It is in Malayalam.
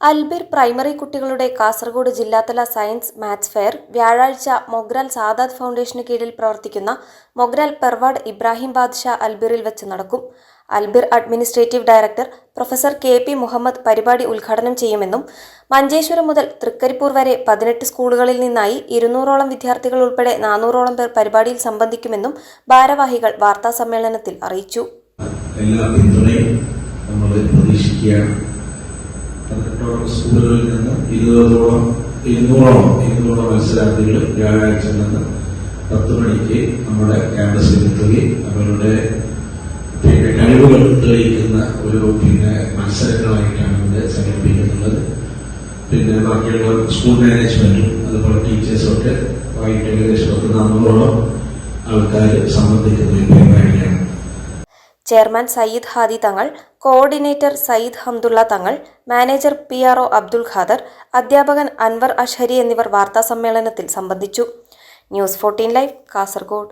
അൽബിർ പ്രൈമറി കുട്ടികളുടെ കാസർഗോഡ് ജില്ലാതല സയൻസ് മാത്സ് ഫെയർ വ്യാഴാഴ്ച മൊഗ്രാൽ സാദാത്ത് ഫൗണ്ടേഷന് കീഴിൽ പ്രവർത്തിക്കുന്ന മൊഗ്രാൽ പെർവാഡ് ഇബ്രാഹിം ബാദ്ഷാ അൽബിറിൽ വെച്ച് നടക്കും. Albir administrative director professor K P Muhammad പരിപാടി ഉദ്ഘാടനം ചെയ്യുമെന്നും മഞ്ചേശ്വരം മുതൽ തൃക്കരിപ്പൂർ വരെ പതിനെട്ട് സ്കൂളുകളിൽ നിന്നായി ഇരുന്നൂറോളം വിദ്യാർത്ഥികൾ ഉൾപ്പെടെ നാനൂറോളം പേർ പരിപാടിയിൽ സംബന്ധിക്കുമെന്നും ഭാരവാഹികൾ വാർത്താ സമ്മേളനത്തിൽ അറിയിച്ചു. എല്ലാ പിന്തുണയും നമ്മൾ പ്രതീക്ഷിക്കുകയാണ്. പതിനെട്ടോളം സ്കൂളുകളിൽ നിന്ന് ഇരുപതോളം ഇരുന്നൂറോളം ഇരുന്നൂറോളം മത്സരാർത്ഥികൾ വ്യാഴാഴ്ച നിന്ന് പത്ത് മണിക്ക് നമ്മുടെ ക്യാമ്പസിൽ എത്തുകയും അവരുടെ പിന്നെ കഴിവുകൾ തെളിയിക്കുന്ന ഒരു പിന്നെ മത്സരങ്ങളായിട്ടാണ് ഇവിടെ സംഘടിപ്പിക്കുന്നുള്ളത് പിന്നെ ബാക്കിയുള്ള സ്കൂൾ മാനേജ്മെന്റും അതുപോലെ ടീച്ചേഴ്സും ഒക്കെ വൈകിട്ട് ഏകദേശം പത്ത് നാനൂറോളം ആൾക്കാർ സംബന്ധിക്കുന്ന ഒരു പരിപാടിയാണ്. ചെയർമാൻ സയ്യിദ് ഹാദി തങ്ങൾ coordinator Sayyid Hamdulla Thangal manager P R O Abdul Khader അധ്യാപകൻ അൻവർ അഷരി എന്നിവർ വാർത്താസമ്മേളനത്തിൽ സംബന്ധിച്ചു. News fourteen live Kasaragod.